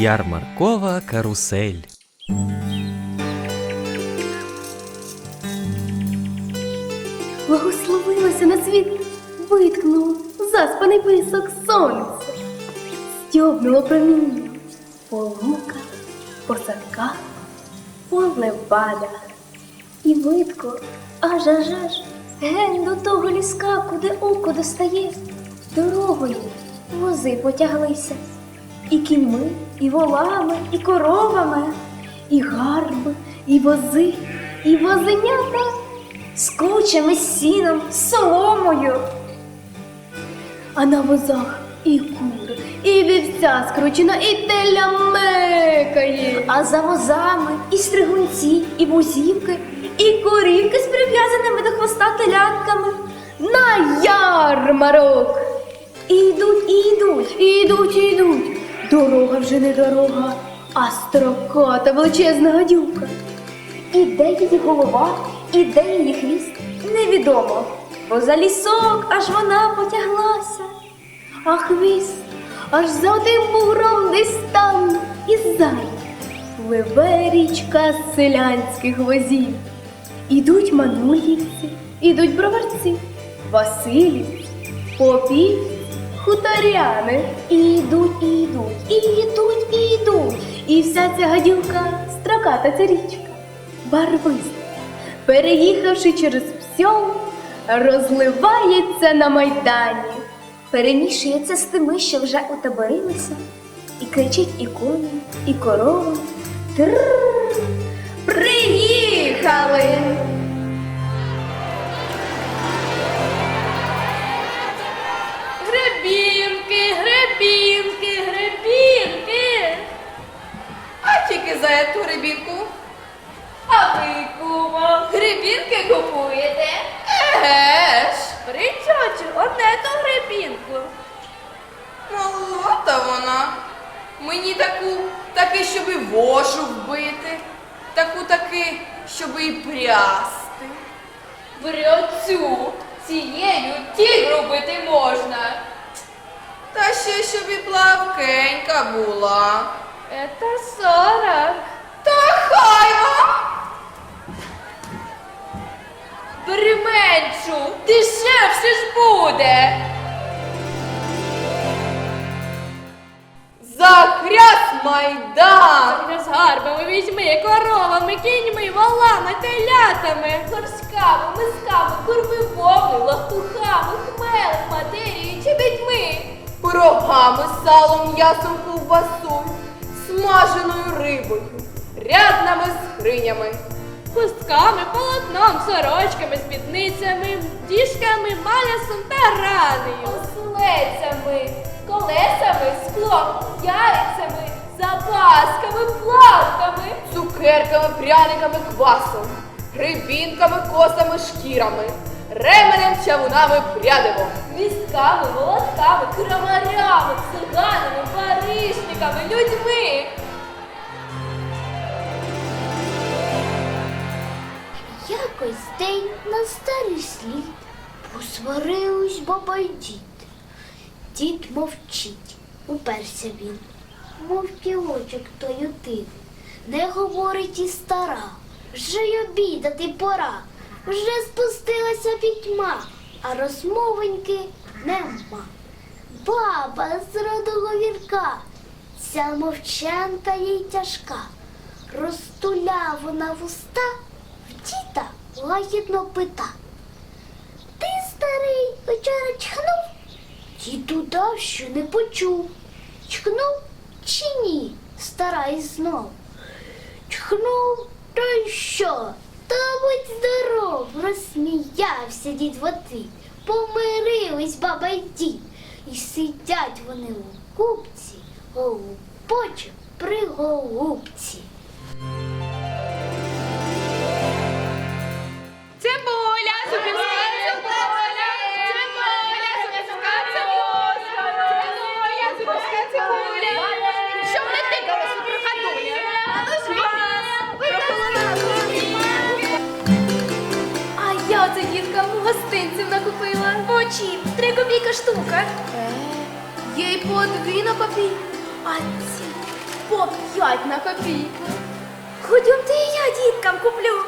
Ярмаркова карусель. Благословилося на світ, виткнуло заспаний писок сонце, стьобнуло проміння по луках, по садках, по левадах. І видко, аж аж аж, геть до того ліска, куди око достає, дорогою вози потяглися. І кіньми, і волами, і коровами, і гарби, і вози, і возенята з кучами, з сіном, соломою. А на возах і кури, і вівця скручена, і теля мекає. А за возами і стригунці, і бузівки, і корівки з прив'язаними до хвоста телятками. На ярмарок. І йдуть, і йдуть, і йдуть, і йдуть. Дорога вже не дорога, а строката величезна гадюка. І де її голова, і де її хвіст, невідомо, бо за лісок аж вона потяглася, а хвіст аж за тим бугром десь там і ззаді пливе річка селянських возів. Ідуть манульївці, ідуть броварці, Василівці, попівці, хуторяни. І йдуть, і йдуть, і йдуть, і йдуть. І вся ця гадюка строката ця річка, барвиста, переїхавши через всьому, розливається на майдані, перемішується з тими, що вже утаборилися, і кричить і коні, і корова. Трррр! Приїхали! За эту гребінку. А ви, кума, гребінки купуєте? Еге. Причочу, одне то гребінку. Малата вона. Мені таку, таки, щоб і вошу вбити, таку таки, щоб і прясти. Бряцю, цією тігру бити можна. Та ще щоб і плавкенька була. Это сорок. Та хай вам! Применшу, дешевше ж буде. За хряс майдан! З гарбами візьми, коровами, кіньми, волами, телятами, горшками, мисками, курвивоми, лахтухами, хмелем, матерією чи бідьми. Пирогами, салом, м'ясом, ковбасою, смаженою рибою, рядними скринями. Хустками, полотном, сорочками, спідницями, діжками, малясом та ранею. Ослецями, колесами, склом, яйцями, запасками, плавками, цукерками, пряниками, квасом, грибінками, косами, шкірами, ременем, чавунами, прядивом, містками, волотками, крамарями, циганами, паришниками, людьми. Якось день на старий слід посварились баба й дід. Дід мовчить, уперся він, мов пілочок той один. Не говорить і стара, вже й обідати пора, вже спустилася пітьма, а розмовеньки нема. Баба з роду говірка, ця мовчанка їй тяжка. Розтуля вона вуста, в лагідно пита. Ти, старий, вчора чхнув? Діду дав, що не почув. Чхнув чи ні? Стара і знов. Чхнув, то й що? Та будь здоров, розсміявся дід в отвіт. Помирились баба й дід. І сидять вони у купці, голубочок при голубці. Накупила. Три копійка штука. Е, є й по дві на копій. А ці по п'ять на копійку. Ходімте і я діткам куплю.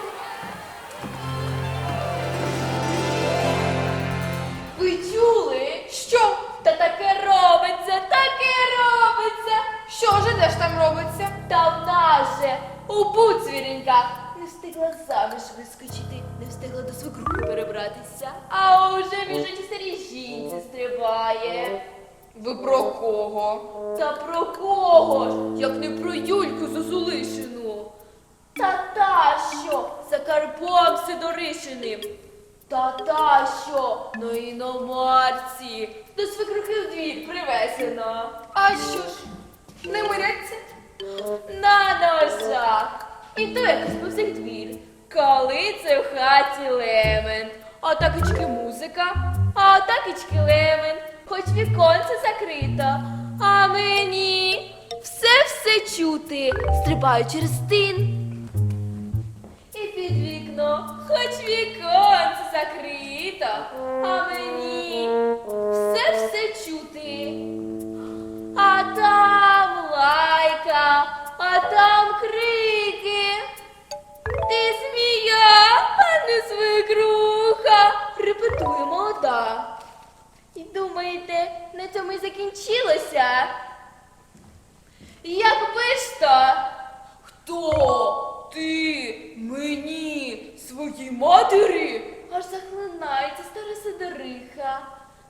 Ви чули? Що? Та таке робиться, таке робиться. Що ж де ж там робиться? Та в нас же у буцвіренька. Не встигла заміж вискочити, не встигла до свекрухи перебратися, а уже біжить старій жінці стрибає. Ви про кого? Та про кого ж? Як не про Юльку Зозулишину. Та та що за Карпом Сидоришиним. Та та що на іномарці до свекрухи в двір привезено. А що ж, не миряться? На ножах. І то якось по всіх двір. Коли це в хаті лемент, а такочки музика, а такочки лемент, хоч віконце закрито, а мені все-все чути, стрибаю через стін. І під вікно, хоч віконце закрито, а мені все все чути. А там лайка, а там крики. Цьому й закінчилося? Якби ж то? Хто? Ти мені, своїй матері? Аж захлинається стара Сидориха.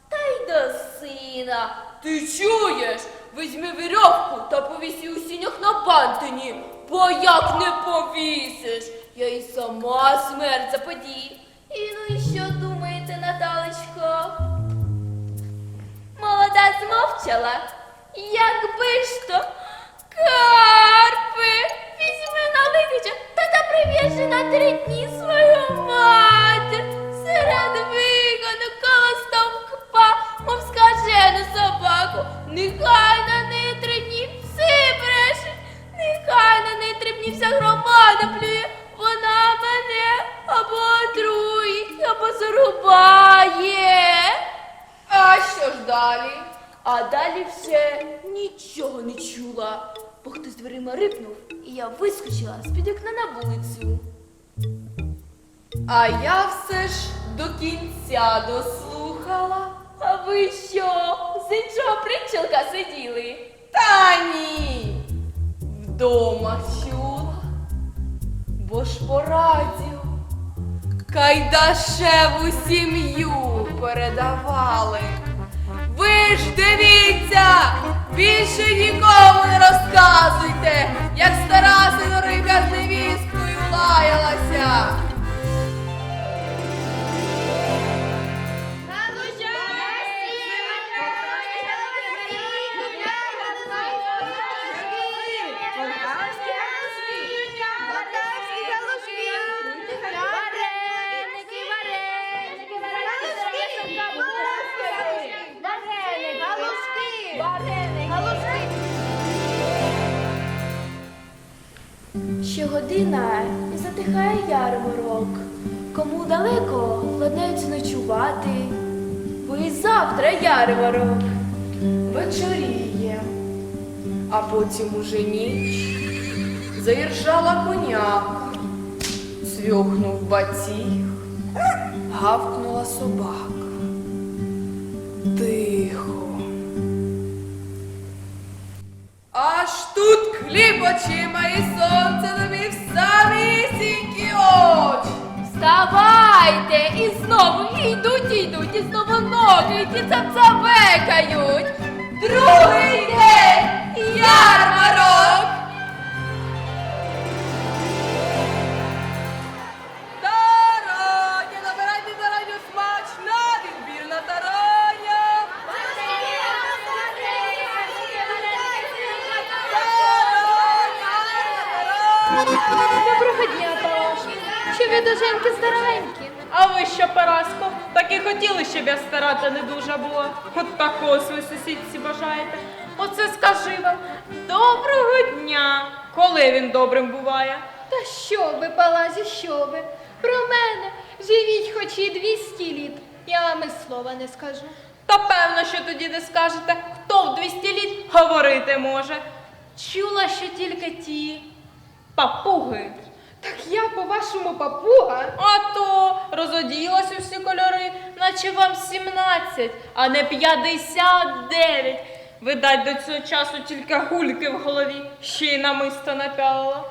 Та й до сина. Ти чуєш? Візьми вірьовку та повісь її у сінях на бантині. Бо як не повісиш, я й сама смерть заподій. І ну і що думаєте, Молода змовчала. Якби ж то Карпи, візьми на лисича та та на три дні свою матір. Серед вигону коло стовпа, мов скажену собаку. Нехай на неї три дні все бреше, нехай на неї три дні вся громада плює. Вона мене або отруїть, або зарубає. А що ж далі? А далі вже нічого не чула, бо хтось дверима рипнув, і я вискочила з-під вікна на вулицю. А я все ж до кінця дослухала. А ви що, з іншого причілка сиділи? Та ні. Вдома чула, бо ж по радіо Кайдашеву сім'ю передавали. Ви ж дивіться, більше нікому не розказуйте, як стара синорибя з невісткою лаялася. Щогодина і затихає ярмарок. Кому далеко ладнаються ночувати, бо і завтра ярмарок. Вечоріє, а потім уже ніч. Заіржала коняка, свьохнув батіг, гавкнула собака. Тихо. Аж тут хліб очима і сонце Вставайте! І знову йдуть, йдуть, і знову ноги, і цапцабекають. Другий день ярмарок. Жінки старенькі? А ви що, Параско, так і хотіли, щоб я стара та не дуже була. От такого свої сусідці бажаєте. Оце скажи вам, доброго дня. Коли він добрим буває? Та що ви, палазі, що ви? Про мене живіть хоч і 200 літ. Я вам і слова не скажу. Та певно, що тоді не скажете, хто в 200 літ говорити може. Чула, що тільки ті папуги. Так я, по-вашому, папуга? А то розоділась у всі кольори, наче вам 17, а не 59. Видать, до цього часу тільки гульки в голові, ще й намисто напялила.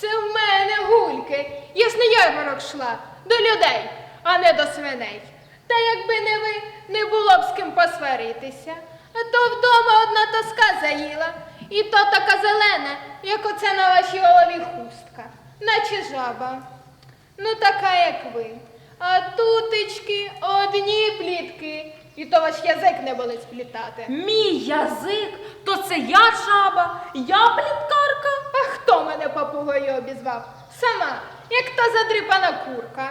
Це в мене гульки. Я ж на ярмарок йшла до людей, а не до свиней. Та якби не ви, не було б з ким посваритися. А то вдома одна тоска заїла, і то така зелена, як оце на вашій голові хустка, наче жаба. Ну, така, як ви. А тутечки одні плітки, і то ваш язик не болить сплітати. Мій язик, то це я жаба, я пліткарка. А хто мене папугою обізвав? Сама, як та задрипана курка.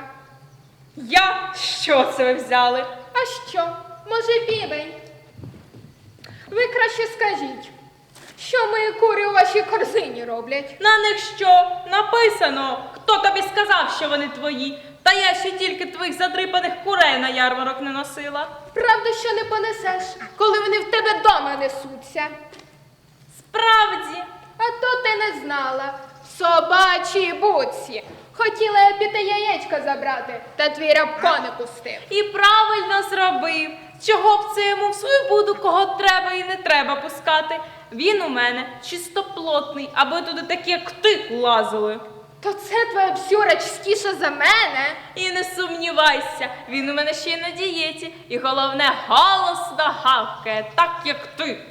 Я що це ви взяли? А що? Може, півень? Ви краще скажіть, що мої кури у вашій корзині роблять? На них що? Написано. Хто тобі сказав, що вони твої? Та я ще тільки твоїх задрипаних курей на ярмарок не носила. Правда, що не понесеш, коли вони в тебе дома несуться. Справді, А то ти не знала. Собачі буці. Хотіла я піти яєчко забрати, та твій рабко не пустив. і правильно зробив. Чого б це йому в свою буду, кого треба і не треба пускати. Він у мене чистоплотний, аби туди такі, як ти, лазили. То це твоя псюра чистіша за мене. І не сумнівайся, він у мене ще й на дієті, і головне голосно гавкає, так як ти.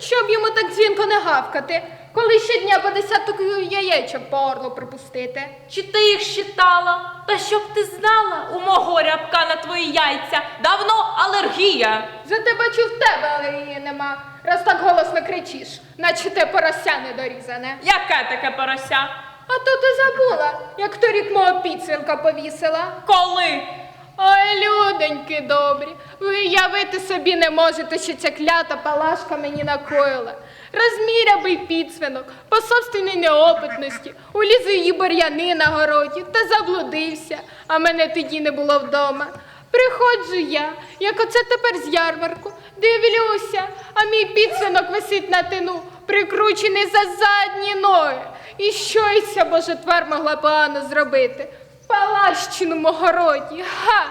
Щоб йому так дзвінко не гавкати, коли щодня по десяток яєчок по орлу припустити. Чи ти їх считала? Та щоб ти знала, у мого рябка на твої яйця давно алергія. Зате бачу в тебе алергії нема, раз так голосно кричиш, наче те порося недорізане. Яке таке порося? А то ти забула, як торік мого підсвинка повісила. Коли? Ой, людоньки добрі, ви уявити собі не можете, що ця клята палашка мені накоїла. Розміря би підсвинок, по собственній неопитності, уліз у її бур'яни на городі та заблудився, а мене тоді не було вдома. Приходжу я, як оце тепер з ярмарку, дивлюся, а мій підсвинок висить на тину, прикручений за задні ноги. І що й ця божетвар могла погано зробити? Палащиному городі. Га!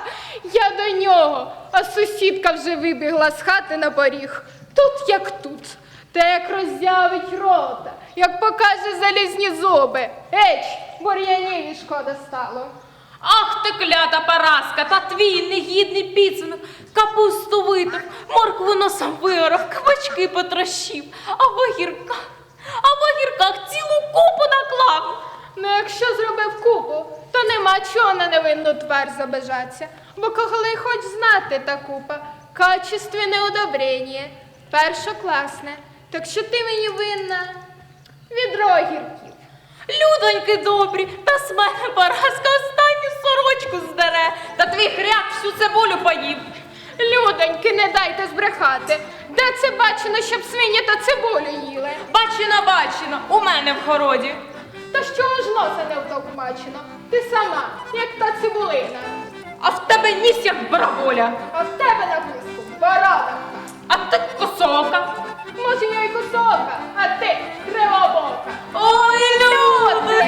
Я до нього, а сусідка вже вибігла з хати на поріг. Тут як тут. Та як роззявить рота, як покаже залізні зуби. Еч, бур'яніві шкода стало. Ах ти клята параска, та твій негідний підсунок, капусту виток, моркву носом виорав, кабачки потрощив, а в огірках, а в цілу купу наклав. Ну, якщо зробив купу, то нема чого на невинну твар забежаться. Бо коли хоч знати та купа, качественне удобрення, першокласне. Так що ти мені винна відро огірків. Людоньки добрі, та з мене параска останню сорочку здере, та твій хряк всю цибулю поїв. Людоньки, не дайте збрехати. Де це бачено, щоб свині та цибулю їли? Бачено, бачено, у мене в городі. Та що ж носа не втовкмачено? Ти сама, як та цибулина. А в тебе ніс як бараболя, А в тебе на писку бородавка. а ти косока. Може, я й косока, а ти кривобока. Ой, люди!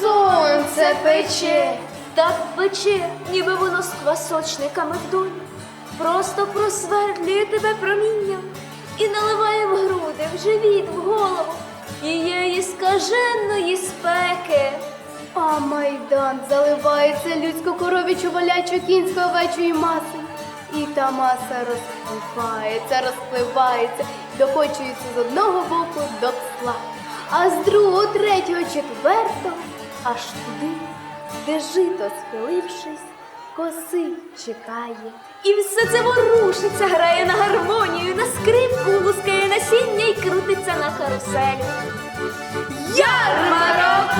Сонце пече, так пече, ніби воно з квасочниками в долі. Просто просверлює тебе промінням і наливає в груди, в живіт, в голову тієї скаженої спеки. А майдан заливається людсько-коровічу валячу кінсько овечої маси. І та маса розпливається, розпливається, докочується з одного боку до псла, а з другого, третього, четвертого, аж туди, де жито схилившись, коси чекає. І все це ворушиться, грає на гармонію, на скрипку, лускає насіння і крутиться на каруселі. Ярмарок!